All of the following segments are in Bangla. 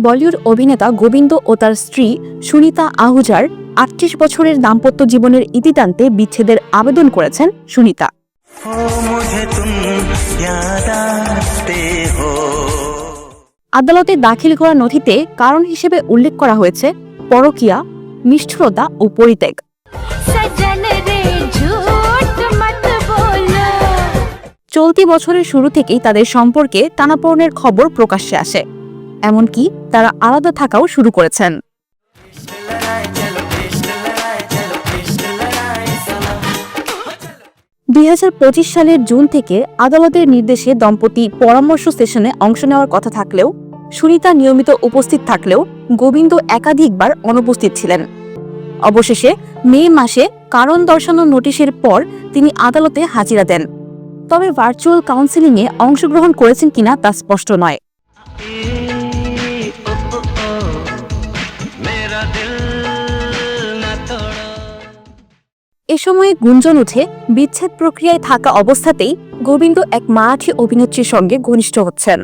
বলিউড অভিনেতা গোবিন্দ ও তার স্ত্রী সুনিতা আহুজার আটত্রিশ বছরের দাম্পত্য জীবনের ইতিটানতে বিচ্ছেদের আবেদন করেছেন সুনিতা। আদালতে দাখিল করা নথিতে কারণ হিসেবে উল্লেখ করা হয়েছে পরকিয়া নিষ্ঠুরতা ও পরিত্যাগ। চলতি বছরের শুরু থেকেই তাদের সম্পর্কে টানাপোড়নের খবর প্রকাশ্যে আসে। এমনকি তারা আলাদা থাকাও শুরু করেছেন। দুই হাজার পঁচিশ সালের জুন থেকে আদালতের নির্দেশে দম্পতি পরামর্শ সেশনে অংশ নেওয়ার কথা থাকলেও, সুনিতা নিয়মিত উপস্থিত থাকলেও গোবিন্দ একাধিকবার অনুপস্থিত ছিলেন। অবশেষে মে মাসে কারণ দর্শানো নোটিশের পর তিনি আদালতে হাজিরা দেন। তবে ভার্চুয়াল কাউন্সেলিংয়ে অংশগ্রহণ করেছেন কিনা তা স্পষ্ট নয়। এ সময়ে গুঞ্জন উঠে বিচ্ছেদ প্রক্রিয়ায় থাকা অবস্থাতেই গোবিন্দ এক মারাঠি অভিনেত্রীর সঙ্গে ঘনিষ্ঠ হচ্ছেন।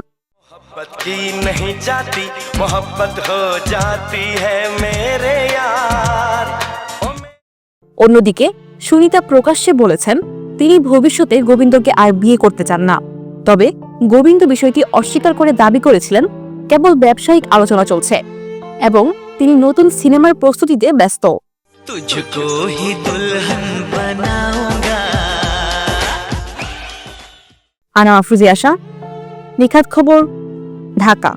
অন্যদিকে সুনিতা প্রকাশ্যে বলেছেন তিনি ভবিষ্যতে গোবিন্দকে আর বিয়ে করতে চান না। তবে গোবিন্দ বিষয়টি অস্বীকার করে দাবি করেছিলেন কেবল ব্যবসায়িক আলোচনা চলছে এবং তিনি নতুন সিনেমার প্রস্তুতিতে ব্যস্ত। तुझको ही दुल्हन बनाऊंगा আনা আফরুজি আশা নিখাত খবর ঢাকা